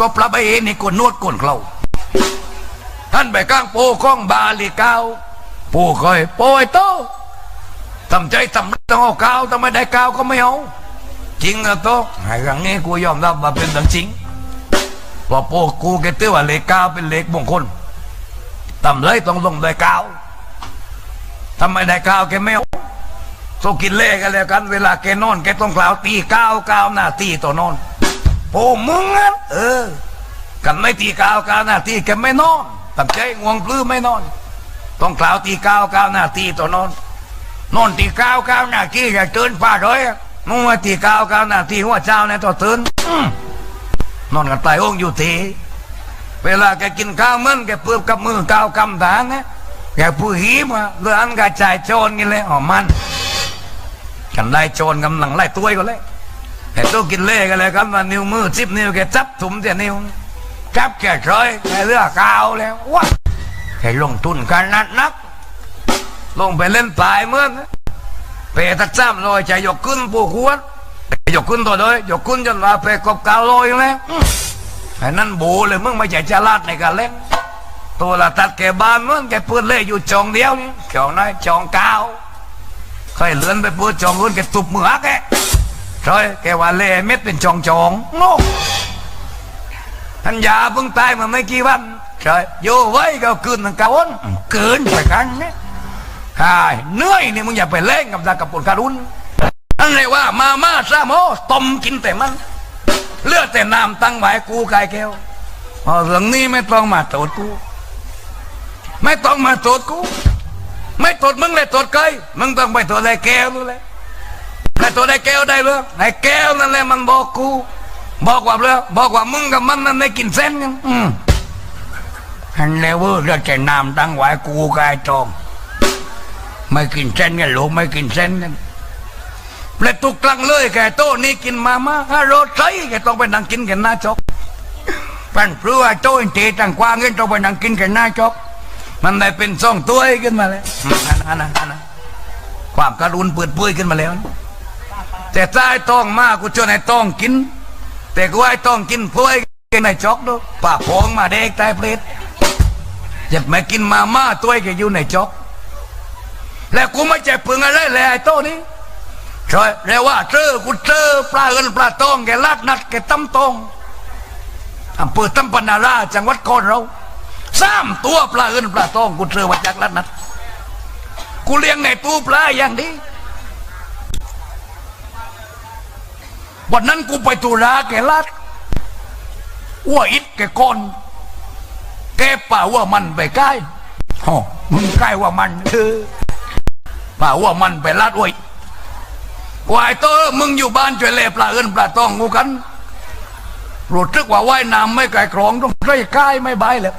ก็ปรับไอเอ็นี่กนนวดกนเขาท่านไปก้างโปข้องบาลีเก้าปูเคยโปไอ้โตทำใจทำต้องเอาก้าวทำไมได้ก้าวก็ไม่เอาจริงอะโตไอ้ครั้งนี้กูยอมรับว่าเป็นเรื่องจริงว่าโปกูแกเตือว่าเลขเก้าเป็นเลขมงคลทำเลยต้องลงได้ก้าวทำไมได้ก้าวแกไม่เอาโซกินเล่กันแล้วกัน เวลาแกนอนแกต้องกล่าวตีก้าวก้าวหน้าตีตัวนอน โอ้มึงอะเออ กันไม่ตีก้าวก้าวหน้าตีแกไม่นอนตั้งใจง่วงปลื้มไม่นอน ต้องกล่าวตีก้าวก้าวหน้าตีตัวนอนนอนตีก้าวก้าวหน้าตีอย่าตื่นฟ้าเลยอะมึงว่าตีก้าวก้าวหน้าตีหัวเจ้าเนี่ยต่อตื่นนอนกันตายองอยู่ทีเวลาแกกินข้าวมันแกเปือกับมือก้าวกำฐานนะแกผู้หีมาเรื่องอันกระจายโจรกันเลยอ๋อมันกันไล่โจรกำลังไล่ตัวก็เลย แต่ตัวกินเล่กันเลยครับว่านิ้วมือจิบนิ้วแกจับถุมเสียนิ้วจับแกเฉยแกเลือกกาวแล้วว้าแกลงทุนกันนัดนัก ลงไปเล่นปลายเมื่อนเปตักจ้ำลอยใจยกขึ้นปูขวดยกขึ้นตัวเลยยกขึ้นจนว่าเปกบกาวลอยแล้วไอ้นั่นโบเลยมึงไม่ใช่ฉลาดในการเล่นตัวละตัดแกบานเมื่อแกเพื่อนเล่อยู่จองเดียวนี่จองน้อยจองกาวเคยเลื่อนไปพูดจองรุ่นแกตุบมือแก ใช่แกว่าเล่เม็ดเป็นจองจองโง่ท่านยาเพิ่งตายมาไม่กี่วันใช่โยไว้ก็คืนทั้งกาวนเกินไปกันเนี่ยใช่เหนื่อยนี่มึงอย่าไปเล่นกับดากับปนการุนนั่นเลยว่ามาม่าซาโมต้มกินแต่มัน เลือดแต่น้ำตั้งไว้กูกายแก้วเอเรื่องนี้ไม่ต้องมาโทษกู ไม่ต้องมาโทษกู ไม่ตดมึงเลยตดไกลมึงต้องไปตดไอ้แก้วนู่นเลย ไอ้ตดไอ้แก้วได้เลยไอ้แก้วนั่นแหละมันบอกกูบอกว่าเลยบอกว่ามึงกับมันนั่นได้กินเส้นกันอืมฮันเลเวอร์เลือดใจน้ำตั้งไว้กูกายจองไม่กินเส้นกันลูกไม่กินเส้นกันเลยตุกกลังเลยแกโต้นี่กินมาม่าฮัลโหลใส่แกต้องไปนั่งกินกันหน้าจอกปันเพื่อโต้เจตังกว้างเงินต้องไปนั่งกินกันหน้าจอกมันได้เป็นซ่องตัวขึ้นมาแล้วอันนั้นอันนั้นอันนั้นความการุณเปิดเผยขึ้นมาแล้ว แต่ถ้าไอ้ต้องมากกูชวนไอ้ต้องกิน แต่กูไอ้ต้องกินเพื่อกินไอ้จอกดูป่าพองมาเด็กตายเปรตอย่ามากินมาม่าตัวแกอยู่ในจอก แล้วกูไม่ใจปึงอะไรเลยไอ้โต้นี้ใช่แล้วว่าเจอกูเจอปลาเอินปลาตองแกลาดนัดแกตั้มตองอำเภอตั้มปนาราจังหวัดกอนเราสามตัวปลาเอินปลาตองกูเจอมาจากลัดนัด กูเลี้ยงในตู้ปลาอย่างนี้ วันนั้นกูไปตุลาแกลัดอ้วอิดแกก้อนแกป่าว่ามันไปใกล้ฮอมึงใกล้ว่ามันเออป่าว่ามันไปลัดอ้วยวายโตมึงอยู่บ้านช่วยเล่ปลาเอินปลาตองกูกันรู้ทึกว่าว่ายน้ำไม่ไกลคลองต้องใกล้ใกล้ไม่บายแล้ว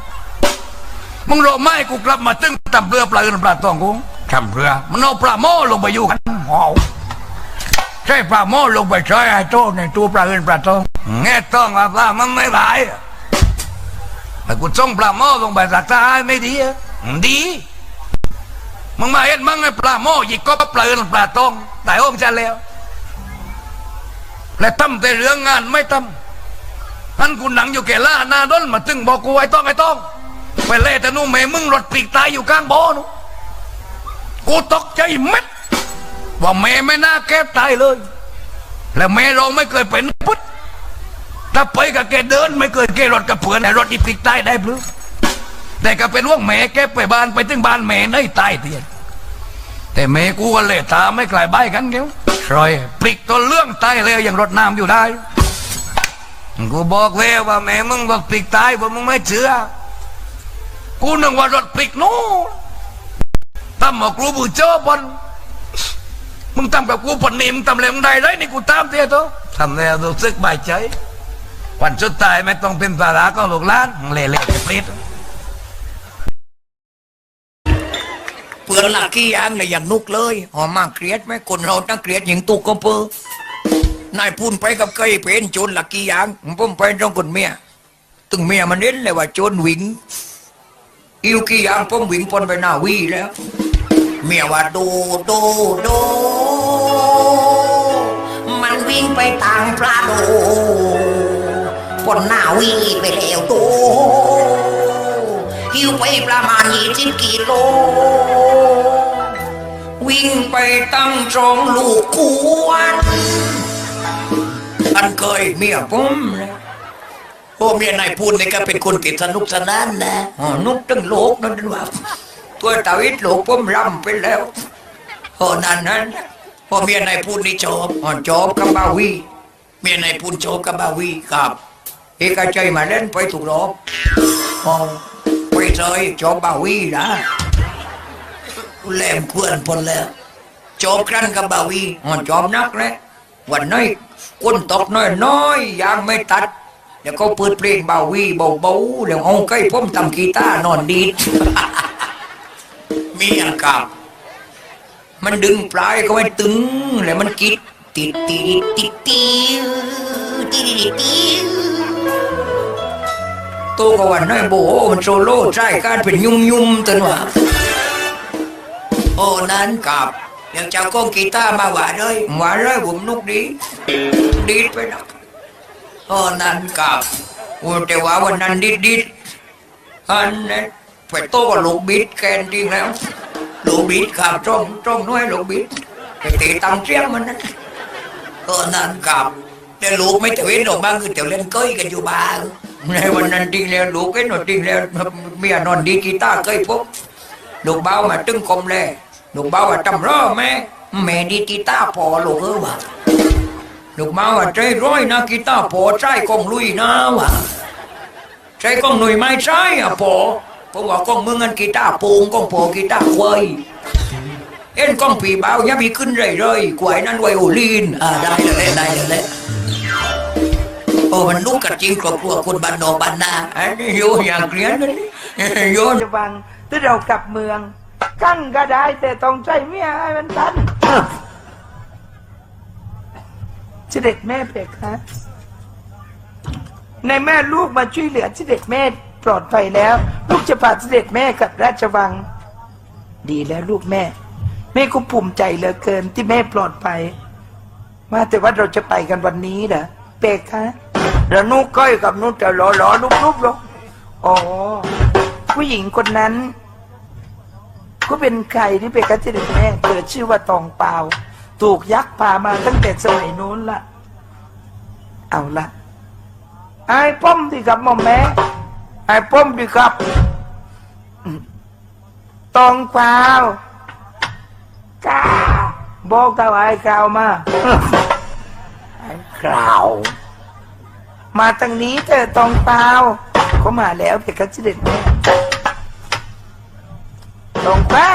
มึงรอไม่กูกลับมาตึ้งทำเรือปลาเอินปลาตองกูทำเรือมันเอาปลาโม่ลงไปอยู่กันหอ ช่ปลาโม่ลงไปช่วยไอ้โต้ในตัวปลาเอินปลาตองแง่ต้องว่าปลามันไม่ไหลแต่กูส่งปลาโม่ลงไปรักษาไม่ดีอะดีมึงมาเห็นมึงไอ้ปลาโม่หยิกก็ปลาเอินปลาตองแต่โองค์จะแล้ว และทำแต่เรื่องงานไม่ทำอันกูหนังอยู่แก่ล่านาด้นมาตึงบอกกูไอ้ต้องไอ้ต้องไปเล่แต่นู่นแม่มึงรถปีกตายอยู่ข้างบ่อนูนกูตกใจเม็ด ว่าแม่ไม่น่าแก้ตายเลย แล้วแม่เราไม่เคยเป็นพุทธถ้าไปกับแกเดิน ไม่เคยแกรถกับเผื่อนแต่รถอีปีกตายได้ปรือแต่ก็เป็นว่าแม่แกไปบ้านไปถึงบ้านแม่ในตายเตียนแต่แม่กูก็เลยตาไม่กลายใบกันเกี้ยวรอยปลิกตัวเรื่องตายเลยยังรถน้ำอยู่ได้กูบอกแล้วว่าแม่มึงรถปีกตายว่ามึงไม่เชื่อกูนึกว่ารถพลิกนู้ทำกับกูบูเจอบอล มึงทำกับกูปนนี่มึงทำอะไรมึงได้เลยนี่กูตามเตี้ยตัวทำแล้วรู้สึกบายใจวันสุดท้ายไม่ต้องเป็นภาระก็ลูกหล้านเละเละๆปลิดเพื่อนลักกี้ยางเลยอย่างนุกเลยหอมมากเกลียดไหมคนเราตั้งเกลียดอย่างตุกก็เปือนายพูนไปกับเคยเป็นโจรลักกี้ยางผมไปตรงคนเมียตึงเมียมันเน้นเลยว่าโจรวิ่งอิวกี้ยางผมวิ่งปนไปหน้าวีแล้ว เมียว่าดูดูดูมันวิ่งไปทางพระโดปนหน้าวิ่งไปแล้วโตหิวไปประมาณยี่สิบกิโล วิ่งไปตั้งจองลูกกวนอันเคยเมียผมนะโอ้เมียนายพูดนี่ก็เป็นคนติดสนุกสนานนะนุกตั้งโลกนั่นเป็นว่า ตัวตาวิทโลกผมรำไปแล้วโอ้นั่นนั้นพอเมียนายพูดนี่จบอ๋อจบกับบาวีเมียนายพูดจบกับบาวีครับเอกใจมาเล่นไปถูกรอบอ๋อไปเลยจบบาวีนะแหลมควรพนแล้วจบครั้นกับบาวีอ่อนจบนักเลยวันน้อยก้นตกน้อยน้อยยางไม่ตัดเดี๋ยวก็เปิดเพลงบาวีเบาๆเดี๋ยวเอาใกล้ผมทำกีตาร์นอนดีด มีอันกับ มันดึงปลายก็ไม่ตึงแล้วมันกิดติดติดติดติวติดติวตัวกวันน้อยโบมันโซโล่ใช่การเป็นยุ่มยุ่มตันวะโอ้นั้นกับยังเจ้าก้องกีตาร์มาหวานเลยหวานเลยผมนุกดี ดีไปนะโอ้นั้นกับโอ้แต่ว่าวันนั้นดีดดิดอันนั้น ไปโตกับลูกบิดแกนจริงแล้ว ลูกบิดกับจ้องจ้องน้อยลูกบิดไปตีตำเชียงมันนั้นโอ้นั้นกับแต่ลูกไม่แต่เว้นออกมาคือแต่เล่นก้อยกันอยู่บ้านในวันนั้นจริงแล้วลูกเอ้นหนจริงแล้วเมียนอนดีกีตาร์เคยพบลูกเบ้ามาตึ้งคมเลยลูกเบ้าว่าจำรอแม่แม่ดีกีตาร์พอลูกเออวะลูกเบ้าว่าใจร้อยนะกีตาร์พอใจกองลุยนะวะใจกองหนุ่ยไม่ใช่อะพอ ผมว่ากองมึงงันกีตาร์ปูงก้องพอกีตาร์ควายเอ็นก้องปีเบ้าอย่ามีขึ้นเลยเลยกวยนั้นไวโอลินอ่าได้เลยได้เลยโอ้มันลุกกัดจริงครอบครัวคนบ้านนอกบ้านนาอันนี้โยอย่างเกลียนเลยโยนจะฟังถ้าเรากลับเมืองกั้งก็ได้ แต่ต้องใจเมียให้มันทันเสด็จแม่เพคะในแม่ลูกมาช่วยเหลือเสด็จแม่ ปลอดภัยแล้ว ลูกจะพาเสด็จแม่กลับราชวัง ดีแล้วลูกแม่ แม่ก็ภูมิใจเหลือเกินที่แม่ปลอดภัยว่าแต่ว่าเราจะไปกันวันนี้เหรอเปกคะแล้วนุกก้อยกับนุกจะรอรอลุกลุกลงอ๋อผู้หญิงคนนั้น ก็เป็นใครที่เป็นกัจจริตแม่เกิดชื่อว่าตองเปล่าถูกยักษ์พามาตั้งแต่สมัยนู้นละเอาละไอ้ป้อมดีครับหมอมแม่ ไอ้ป้อมดีครับอืมตองเปล่ากาบอกกับไอ้กาวมาไอ้กาวมาทางนี้เธอะตองเปล่าเขามาแล้วเป็นกัจจริตแม่ตองเป้า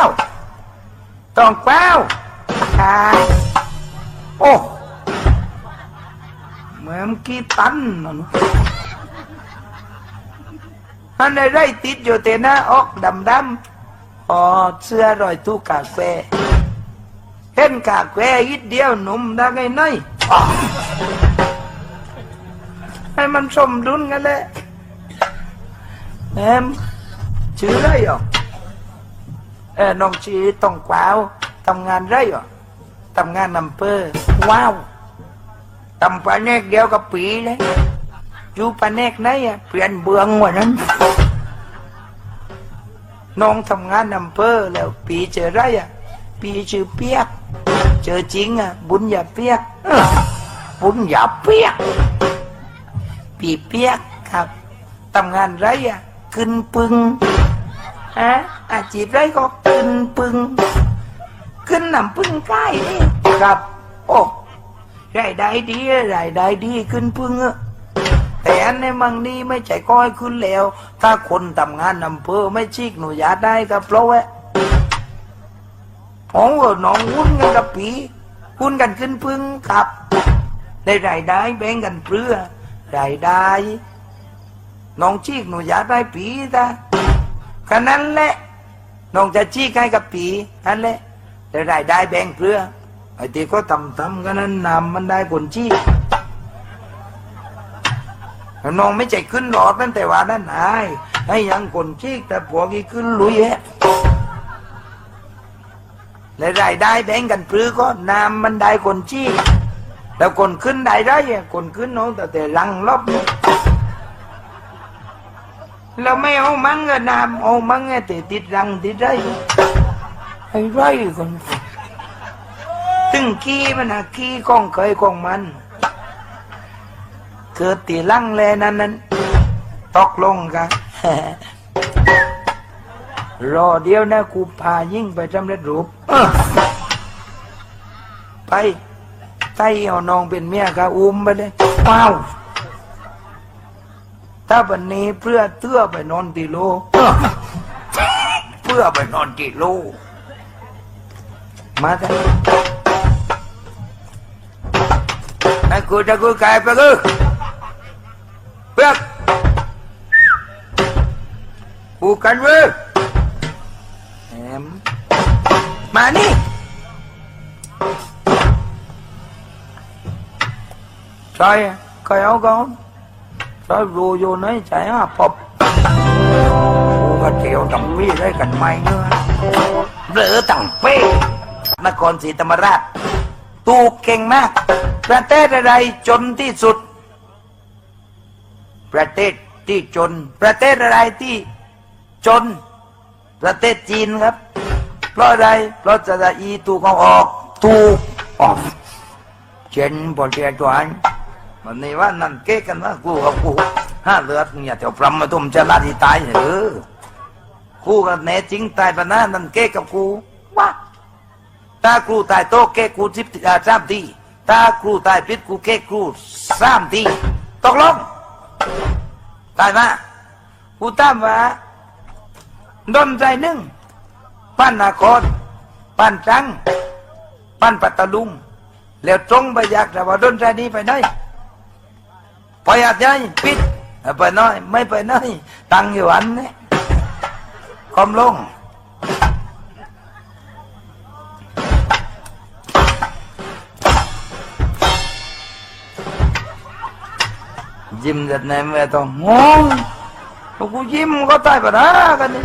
ตองเป้าอ่าโอ้เหมือนกี้ตันนั่น อันในไรติดอยู่แต่หน้าออกดำดำอ๋อเสื้อรอยตู้กาแควเห็นกาแควยิดเดียวหนุ่มได้ไงน้อยให้มันสมดุลกันเลยแอมชื่อไรอะเออน้องชีต้องกวาวทำงานไรอะทำงานนำเภอว้าวทำปลาแนกเดียวกับปีเลย อยู่ปลาแนกไหนอะเปลี่ยนเบืองกว่านั้น น้องทำงานนำเภอแล้ว ปีเจอไรอะปีชื่อเปียก เจอจริงอะบุญอย่าเปียกเออบุญอย่าเปียก ปีเปียกครับทำงานไรอะขึ้นปึงฮะอาชีพไรก็ขึ้นปึง ขึ้นนำปึงใกล้นี่ครับ โอ้รายได้ดีรายได้ดีขึ้นปึงอะ แต่อันในมังนี้ไม่ใช่ก้อยขึ้นแล้ว ถ้าคนทำงานอำเภอไม่ชีกหนูอยาได้กับเพราะว่าของเออน้องหุ้นกันกับปีหุ้นกันขึ้นปึงครับได้รายได้แบ่งกันเพื่อรายได้น้องชีกหนูอยากได้ปีตาแค่นั้นแหละน้องจะชีกให้กับปีนั่นแหละแต่รายได้แบ่งเพื่อไอ้ที่ก็ทำทำกันนั้นนำมันได้ผลชี้ น้องไม่ใจขึ้นหลอดนั่นแต่ว่านั่นไอ้ให้ยังคนชีกแต่พวกนี้ขึ้นลุยแฮะและรายได้แบ่งกันเพื่อก็นำมันได้คนชีกแล้วคนขึ้นได้ไรอะคนขึ้นน้องแต่แต่ลังรอบเราไม่เอามังก็น้ำเอามังไงแต่ติดรังติดไรไอ้ไรคนตึงขี้มันนะขี้ของเคยของมัน เกิดตีลังแลนั้นนั้นตกลงกันรอเดียวนะกูพายิ่งไปสำเร็จรูปไปไต้เอาน้องเป็นเมียกะอุ้มไปเลยว้าวถ้าวันนี้เพื่อเตื้อไปนอนตีโลเพื่อไปนอนตีโลมาเถอะไอ้กูจะกูกายไปกู กูกันเว้ยแหมมานี่ ใช่ใครเอาก่อนใช่รูอยู่ไหนใช่ฮะพบกูก็เที่ยวทำพี่ได้กันไหมเนื้อเบลอตั้งเป้นครศรีธรรมราช ตูเก่งมาก ประเทศอะไรจนที่สุด ประเทศที่จน ประเทศอะไรที่ จนประเทศจีนครับ เพราะอะไรเพราะจะได้อีถูกเอาออกถูกออกเจนบอลเทียจวนมันนี่ว่านั่นเก๊กันว่ากูกับกูห้าเลือดเนี่ยเดี๋ยวพรำมาตุ้มจะลาดีตายเหรอกูกับแน่จริงตายปะนะนั่นเก๊กับกูว่าถ้าครูตายโตเก๊กกูสิบอ่าสามทีถ้าครูตายพิษกูเก๊กครูสามทีตกลงตายมากูตามว่า ดนใจหนึ่งปั้นนาครปั้นจังปั้นปัตตลุง แล้วตรงไปอยากแต่ว่าดนใจนี้ไปไหนไปอาจยัยปิดไปน้อย ไม่ไปไหนตังอยู่อันนี้คอมลงยิ้มจัดไหนไม่ต้องงงกูยิ้มก็ตายไปนะกันนี่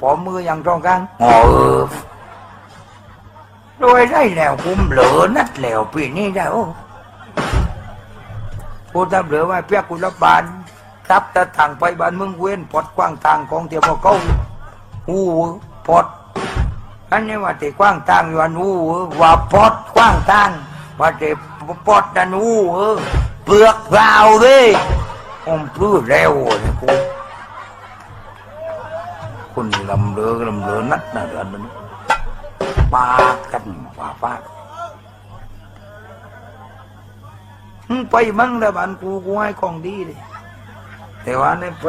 ปล่าโดกเรือโอ้เอ็กซ์รีแล้วเลยอันนั้นคนเด่นเพราะว่าเมียกูท้องเจ็ดเดือนกูว่าถ้าลูกปีการกูตำเตงออกไปตึงเอ็กซ์เรย์หมอบอกว่ายังเค้นตายอยู่กันปีการเลยไม่ไม่เปลือแล้วเค้นใจผมมืออย่างตรงกันเออรวยได้แล้วคุมเหลือนัดแล้วปีนี้ได้โอ้กูทำเหลือไว้เพียกกุลบาลทับแต่ทางไปบ้านเมึงเว้นปอดกว้างทางของเทียบเขาหูปอดอันนี้ว่าที่กว้างทางอยู่อันหูว่าปอดกว้างทางว่าที่ปอดนันหูเออเปลือกเปล่าเลยผมปลื้อแล้วเนี่ยกู คุณลำเลือลำเลือนัดนะเดือนนั้นปากันป่าปาไปมั่งแต่บ้านกูกูให้ของดีเลยแต่ว่าเนี่ยไป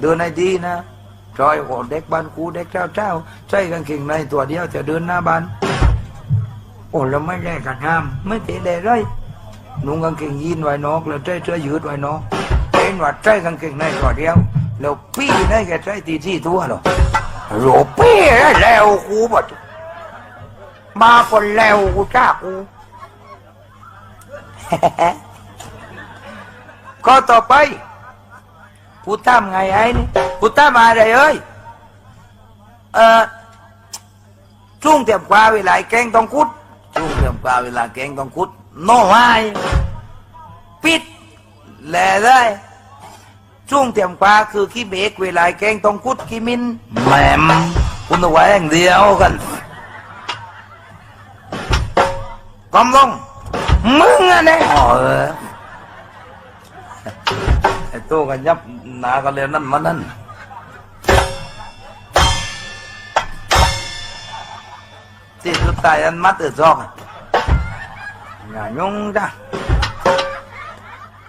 เดินในดีนะจอยหัวเด็กบ้านกูเด็กเจ้าเจ้าใช่กางเกงในตัวเดียวจะเดินหน้าบ้านโอ้เราไม่ได้กันห้ามไม่เตะเลยเลยนุ่งกางเกงยีนไว้นอกแล้วใช้เสื้อยืดไว้นอกเห็นว่าใช้กางเกงในตัวเดียว แล้วพี่ได้แกใช้ตีที่ตัวหรอโรปี้ได้แล้วกูบดมาคนแล้วกูจ้ากูก็ต่อไปกูทำไงไอ้นี่กูทำอะไรเอ้ยเออช่วงเทียมกว่าเวลาแกงต้องคุดช่วงเทียมกว่าเวลาแกงต้องคุดโน้ไม้ปิดแล่ได้ ช่วงเทียมกว่าคือขี้เบรกเวลาแกงต้องคุดขี้มินแหมมคุณต้องไว้อย่างเดียวกันกำลงมึงอะเนี่ยอ๋อเออไอ้ตัวกันยับหนากันเลยนั่นมันนั่นที่สุดท้ายอันมัดเออซอกอะอย่ายุ่งจ้ะแล้ว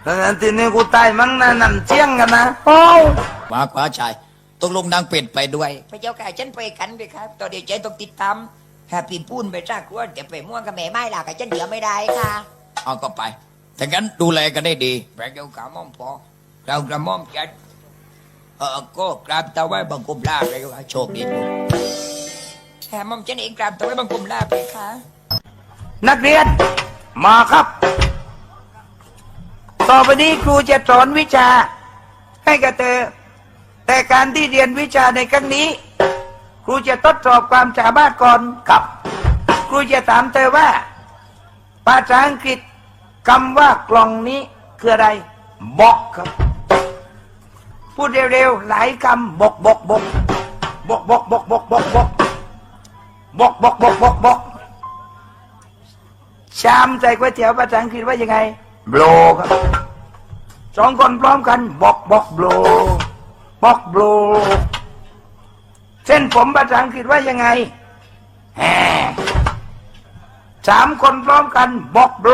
นั่นทีนี้กูตายมั้งนะนั่นเชียงกันนะโอ้ปากป้าชายตกลงนางเป็ดไปด้วย พระเจ้าค่ะฉันไปกันด้วยครับตอนเดียวใจต้องติดตามแฮปปี้พูนไปจ้ากวนแต่ไปม่วงกับแม่ไม่ล่ะกับฉันเดี๋ยวไม่ได้ค่ะเอาก็ไปแต่งั้นดูแลกันได้ดีพระเจ้าค่ะม่อมพอเรากระม่อมจัดเออก็กราบตาไว้บังคมลาเลยว่าโชคดีลูกแถมมอมฉันเองกราบตัวไว้บังคมลาไปค่ะนักเรียนมาครับ ต่อไปนี้ครูจะสอนวิชา ให้กับเธอ แต่การที่เรียนวิชาในครั้งนี้ ครูจะทดสอบความสามารถก่อนครับ ครูจะถามเธอว่า ภาษาอังกฤษคำว่ากล่องนี้คืออะไรบอกครับ พูดเร็วๆหลายคำบอกบอกบอกบอกบอกบอกบอกบอกบอกบอกบอกบอกบอกบอกชามใส่ก๋วยเตี๋ยวภาษาอังกฤษว่ายังไงโบลครับ สองคนพร้อมกันบอกบอกโบลบอกโบลเส้นผมภาษาอังกฤษว่ายังไงแฮสามคนพร้อมกันบอกโบล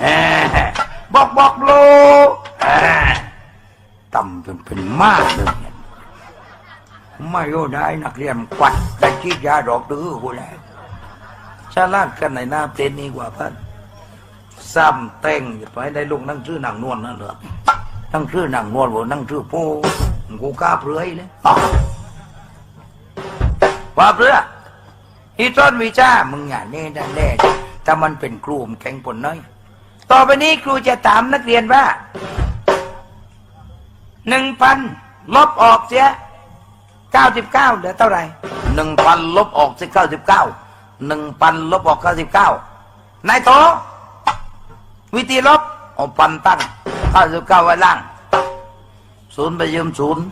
แฮบอกบอกโบลแฮต่ำจนเป็นมากเลยไม่รู้ได้นักเรียนกวัดแต่ชีดยาดอกตื้อกูแล้วชาลาดกันในหน้าเต็นนี้กว่าพัน ซ้ำแต่งอย่ไปได้ลงนั่งชื่อนางนวลนั่นเหรอนั่งชื่อนางนวลบ่นั่งชื่อโป้กูกล้าเปลือยเลยอ้าวว่าเปลืออีต้นวิชามึงอย่าเน่ดันแน่ถ้ามันเป็นครูมแข็งปนน้อยต่อไปนี้ครูจะถามนักเรียนว่าหนึ่งพันลบออกเสียเก้าสิบเก้าเหลือเท่าไหร่หนึ่งพันลบออกเสียเก้าสิบเก้าหนึ่งพันลบออกเก้าสิบเก้านายโต วิธีลบเอาพันตั้งเก้าสิบเก้าไว้ล่าง ศูนย์ไปยืมศูนย์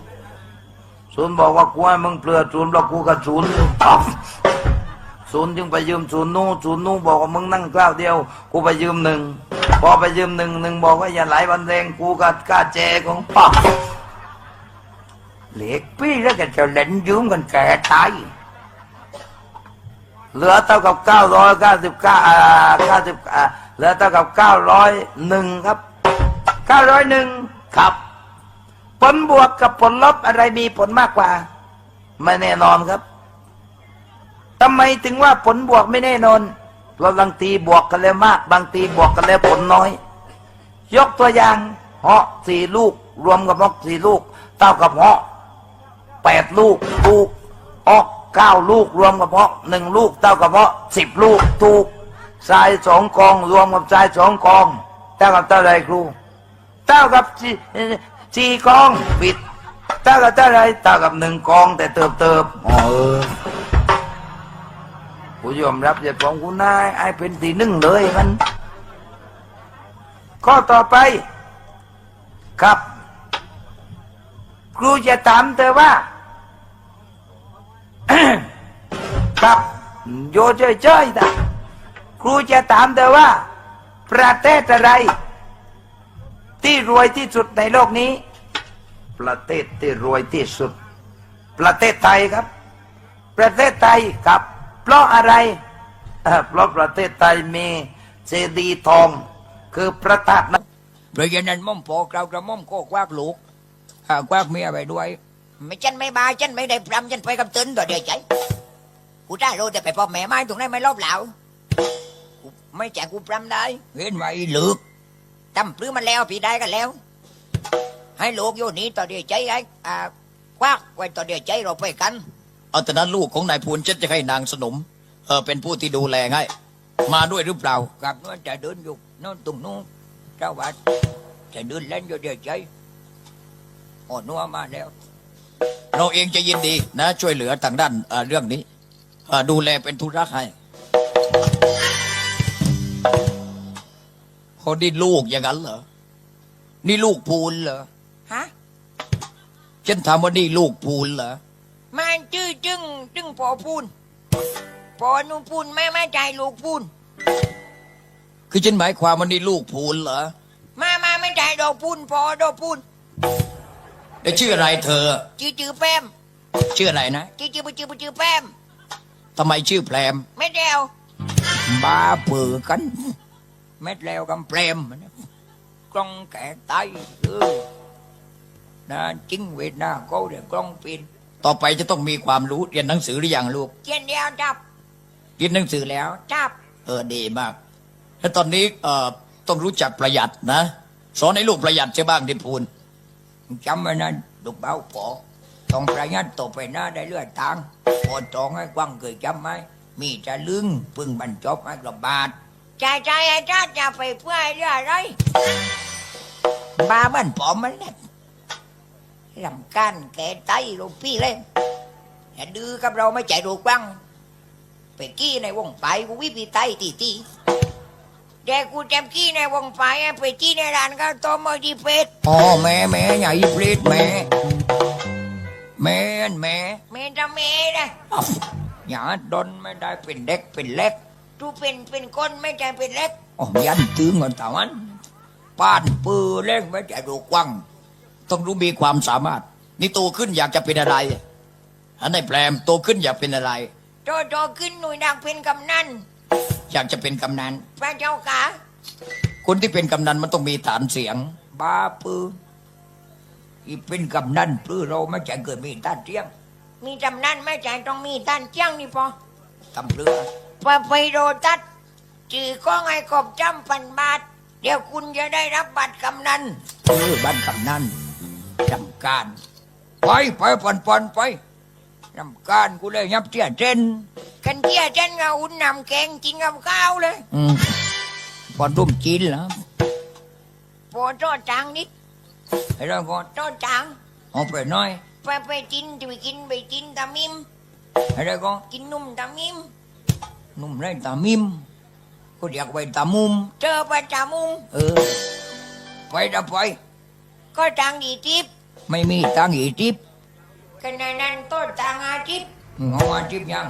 ศูนย์บอกว่ากูให้มึงเปลือศูนย์แล้วกูก็ศูนย์อ้าวศูนย์จึงไปยืมศูนย์นู้นศูนย์นู้นบอกว่ามึงนั่งเก้าเดียว กูไปยืมหนึ่งพอไปยืมหนึ่งหนึ่งบอกว่าอย่าไหลวันแรงกูก็กล้าแจของป้าเหล็กพี่แล้วก็จะเล่นยืมกันแก่ตายเหลือเท่ากับเก้าร้อยเก้าสิบเก้าเก้าสิบ เหลือเท่ากับเก้าร้อยหนึ่งครับเก้าร้อยหนึ่งครับ ผลบวกกับผลลบอะไรมีผลมากกว่า ไม่แน่นอนครับทำไมถึงว่าผลบวกไม่แน่นอนเพราะบางทีบวกกันแล้วมาก บางทีบวกกันแล้วผลน้อย ยกตัวอย่างเหาะสี่ลูก รวมกับนกสี่ลูก เท่ากับเหาะแปดลูก ถูกออกเก้าลูก รวมกับเพาะหนึ่งลูก เท่ากับเพาะสิบลูก ถูก ทรายสองกองรวมกับทรายสองกองเท่ากับเท่าไรครูเท่ากับสี่สี่กองปิดเท่ากับเท่าไรเท่ากับหนึ่งกอง แต่เติบเติบอ๋อเออกูยอมรับอย่าของกูนายไอเป็นตีหนึ่งเลยมันข้อต่อไป ครับ ครูจะถามเธอว่า ครับโยเฉยๆนะ ครูจะถามเธอว่า ประเทศอะไร ที่รวยที่สุดในโลกนี้ ประเทศที่รวยที่สุด ประเทศไทยครับ ประเทศไทยครับ เพราะอะไรเอ่อเพราะประเทศไทยมีเจดีย์ทอง คือพระธาตุนะเพราะฉะนั้นม่อมพอกเรากระม่อมก็กวากลูกอ่ากวากเมียไปด้วย ไม่ฉันไม่บายฉันไม่ได้ปรำฉันไปกับตึนตัวเดียวใจกูได้รู้แต่ไปพอแม่ไม้ตรงนั้นไม่ลบเหลากู ไม่แจกกูปรำได้ เห็นไหมลึกตำปลื้มมันแล้วพี่ได้กันแล้ว ให้ลูกอยู่นี่ตัวเดียวใจไอ้อ่าควักไว้ตัวเดียวใจเราไปกัน เอาแต่นั้นลูกของนายพูนเจ็ดจะให้นางสนมเออเป็นผู้ที่ดูแลให้มาด้วยหรือเปล่ากับนู้นจะเดินอยู่โนู่นตรงนู้นเจ้าวัดจะเดินเล่นอยู่เดียวใจอ่อนนัวมาแล้ว เราเองจะยินดีนะ ช่วยเหลือทางด้านเอ่อเรื่องนี้เอ่อดูแลเป็นธุระให้ คนนี่ลูกอย่างนั้นเหรอ นี่ลูกพูนเหรอ ฮะ ฉันถามว่านี่ลูกพูนเหรอ มันชื่อจึงจึงพอพูนพอหนูพูนแม่แม่ใจลูกพูน คือฉันหมายความว่านี่ลูกพูนเหรอ มามาไม่ใจดอกพูนพอดอกพูนแล้วชื่ออะไรเธอจื้อจื้อแป้มชื่ออะไรนะจื้อจื้อจื้อจื้อแป้มทำไมชื่อแพรมไม่เดียว บ้าเปือกัน เม็ดแล้วกำแพรมกล้องแก่ไตเออนะจริงเวทนาเขาเดี๋ยวกล้องปีนต่อไปจะต้องมีความรู้เรียนหนังสือหรือยังลูกเจียนเดียวจับเรียนหนังสือแล้วจับ เออดีมากแล้วตอนนี้เอ่อต้องรู้จักประหยัดนะ สอนให้ลูกประหยัดใช่บ้างดิพูนจำไว้นะลูกเบาปอต้องประหยัดต่อไปหน้าได้เลือดตังค์พอจองให้กว้างเคยจำไหม มีจะลึงปึงบรรจบให้กระบาดใจใจไอ้จ้าจะไปเพื่อเรื่องอะไรบ้ามันปอมมันเนี่ยลำกันแกไตลูกพี่เลยอย่าดื้อกับเราไม่ใจรูกบ้างไปกี้ในวงไปกูวิปีไตตีตีแต่กูจำกี้ในวงไปอะไปกี้ในร้านก็ต้มมาดีเป็ดอ๋อแม่แม่ใหญ่ปรีดแม่แม่นแม่เมนจะเมนะ อ๊ะอย่าดนไม่ได้เป็นเด็กเป็นเล็กตูเป็นเป็นคนไม่ใจเป็นเล็กอ๋อยันตื้อเงินตาวันป้านปือเล่งไม่ใช่ดูกว้างต้องรู้มีความสามารถ นี่โตขึ้นอยากจะเป็นอะไรอันในแปลมโตขึ้นอยากเป็นอะไรโตโตขึ้นหน่วยนางเป็นกำนันอยากจะเป็นกำนันพระเจ้าค่ะคนที่เป็นกำนันมันต้องมีฐานเสียงบ้าปืออีเป็นกำนันปือเราไม่ใช่เกิดมีฐานเสียง มีจำนันไม่ใจต้องมีตันเจียงนี่พอทำเรือไปไปโดตัดจือก็ไงกบจำพันบาท เดี๋ยวคุณจะได้รับบัตรกำนันเออบ้านกำนันจำการ ไปไปปอนปอนไปจำการกูเลยยับเตี้ยเจนกันเที่ยเช่นกับอุ่นนำแกงกินกับข้าวเลยอืมปอนรุ่มจีนเหรอพอโตจังนิดให้เราก่อนโตจังเอาไปหน่อย ไปไปกินจะไปกินไปกินตามิมให้เราก่อนกินนุ่มตามิมนุ่มไรตามิมก็อยากไปตามุม เจอไปจามุม เออ ไปดับไป ก็จังดีทิพย์ไม่มีตังค์อีทิปกันในนั้นโต้นจังอาทิพย์งอาทิปยัง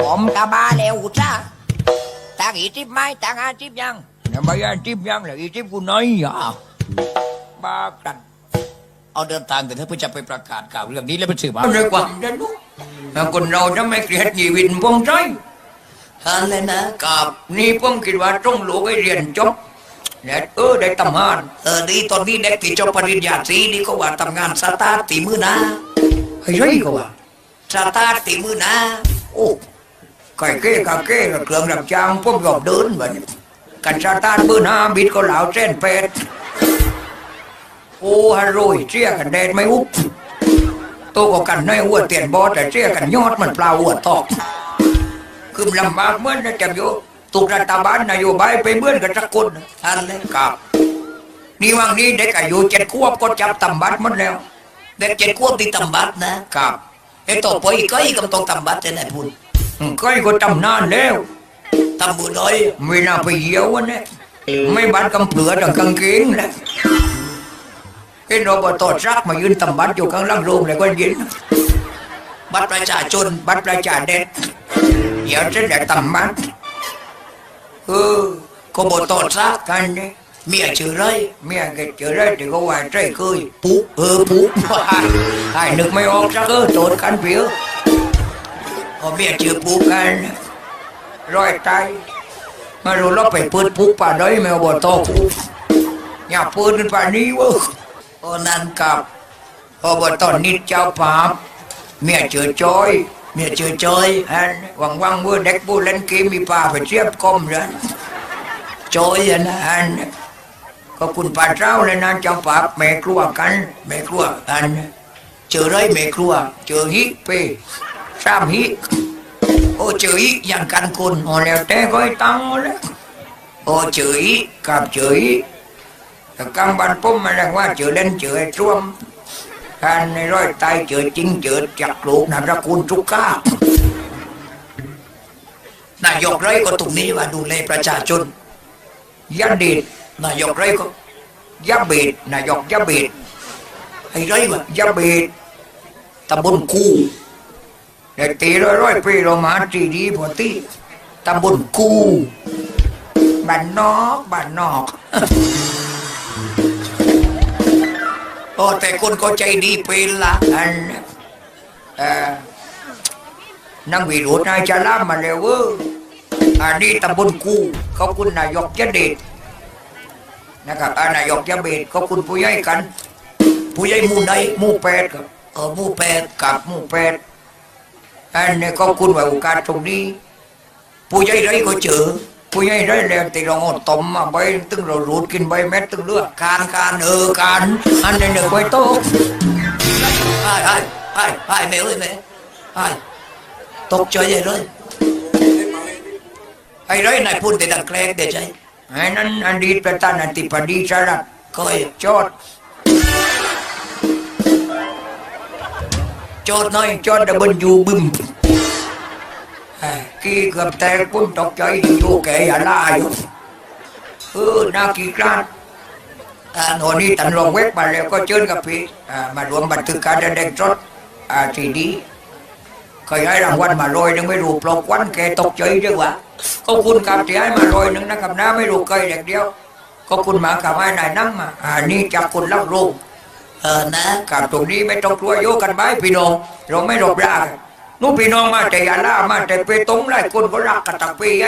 ผมตาบาแล้วอุจ้าตังอีทิพย์ไหมตังอาทิพย์ยังเดี๋ยวไปอาทิปยังเลยอีทิปกูน้อยอะบ้ากัน เอาเดินทางแต่เธอเพื่อจะไปประกาศข่าวเรื่องนี้แล้วไปสืบมาเรื่องความดันลูกคนเราจะไม่เกลียดชีวิตพวงใจฮันเลยนะกับนี่ผมคิดว่าต้องลูกให้เรียนจบและเออได้ทำงานเออดีตอนนี้เด็กที่จบปริญญาตรีนี่ก็ว่าทำงานสตาร์ตีมือนะเฮ้ยก็ว่าสตาร์ตีมือนะโอ้ไก่เก้กาเก้กับเครื่องรับจ้างผมยอมเดินเหมือนกันสตาร์ทมือนะบิดก็เหลาเส้นเป็ด โอ้ฮารวยเชี่ยกันแดนไม่อุบโตก็กันน้อยหัวเตียนบอแต่เชี่ยกันยอดมันปลาหัวตอกคือลำบากเหมื่อนนะจำอยู่ตุกรัฐบาลนโยบายไปเมื่อนกันสักคนท่านเลยครับ นี่วังนี้เด็กอายุเจ็ดขวบก็จับตำบัตรหมดแล้วเด็กเจ็ดขวบที่ตำบัตรนะครับไอ้ต่อไปก็อีกก็ต้องตำบัตรจะไหนพูดก็อีกก็ตำนานแล้วตำมือเลยไม่น่าไปเยี่ยววันนี้ไม่บัตรกำเปลือดังกางเกงนะ เห็นรบตซักมายืนตำบัตรอยู่ข้างล่างโรงเลยก็ยินบัตรประชาชนบัตรประชาเด็ดเดี๋ยวจะได้ตำบัตรเออก็บตซักกันเนี่ยเมียชื่อไรเมียแกชื่อไรที่เขาว่าใจเคยปุ๊เออปุ๊ไอ้นึกไม่ออกสักเออโจทย์กันเพียวพอเมียชื่อปุ๊กันร้อยใจม่รู้เราไปปิดปุ๊ป่าได้ไหมอบตปุ๊อย่าปิดกันป่านี้เว้ โอ้นั่นกับอบตอนนิดเจ้าภาพเมียเจอจอยเมียเจอจอยอันวังวังเมื่อเด็กผู้เล่นเกมมีปลาไปเทียบกลมเลยจอยอันนั้นอันก็คุณป้าเจ้าเลยนะเจ้าภาพแม่ครัวกันแม่ครัวอันเจอไรแม่ครัว เจอฮิเปสามฮิโอ้เจอฮิอย่างกันคนโอ้แล้วแต่ก็ให้งเลยโอ้เจอฮิกับเจอฮิ แต่กำบันปุ่มมาเรียว่าเจอเล่นเจอไอ้ช่วมการในร้อยตายเจอจริงเจอจักลูกนะพระคุณทุกข้านายกไรก็ตรงนี้ว่าดูแลประชาชนยาดีนายกไรก็ยาเบีดนายกยาเบีดไอ้ไรวะยาเบีดตำบลกูแต่ตีร้อยร้อยปีเรามาจีดีพอตีตำบลกูบ้านนอกบ้านนอก โอ้แต่คนก็ใจดีเป็นละอันเอ่อนั่งวิรุธนายจะล่ามมาแล้วเว้ยอันนี้ตำบลกูเขาคุณนายกจะเดชนะครับอ่านายกจะเบดเขาคุณผู้ใหญ่กัน ผู้ใหญ่มู่ใดหมู่แปดครับเออมู่แปดกับมู่แปดอันนี้เขาคุณว่าโอกาสตรงนี้ ผู้ใหญ่ไรก็เจอ ผู้ใหญ่ได้แล้วตีเราเอาต้มมาใบตึงเรารูดกินใบเม็ดตึงเลือดการการเออการอันนี้เนี่ยไว้โต๊ะไอ้ไอ้ไอ้ไอ้แม่เอ้ยแม่ไอ้ตกใจใหญ่เลยไอ้ไรนายพูดแต่ดังแกล้งเด็ดใจไอ้นั้นอันดีประธานาธิบดีสหรัฐก็ไอ้จอดจอดหน่อยจอดดับเบิลยูบึม กี่เกือบแตกปุ้นตกใจอยู่แก่ยาลาอยู่เออน่ากี่กล้านอ่าโน่นนี่ตันลงเว็บมาแล้วก็เชิญกับพี่อ่ามารวมบันทึกการแสดงสดอ่าทีดีเคยให้รางวัลมาลอยนึงไม่รู้ปลอกวันแกตกใจด้วยวะก็คุณกับที่ให้มาลอยนึงนะครับน้าไม่รู้เคยเด็กเดียว ก็คุณมากับไอ้นายนั่งมาอ่านี่จากคนเล่าโลกเออนะกับตรงนี้ไม่ต้องกลัวโยกันไปพี่น้องเราไม่หลบรากัน นู้พี่น้องมาแต่ยาลามาแต่ไปตงไล่คนก็รักกันตะเปีไอ้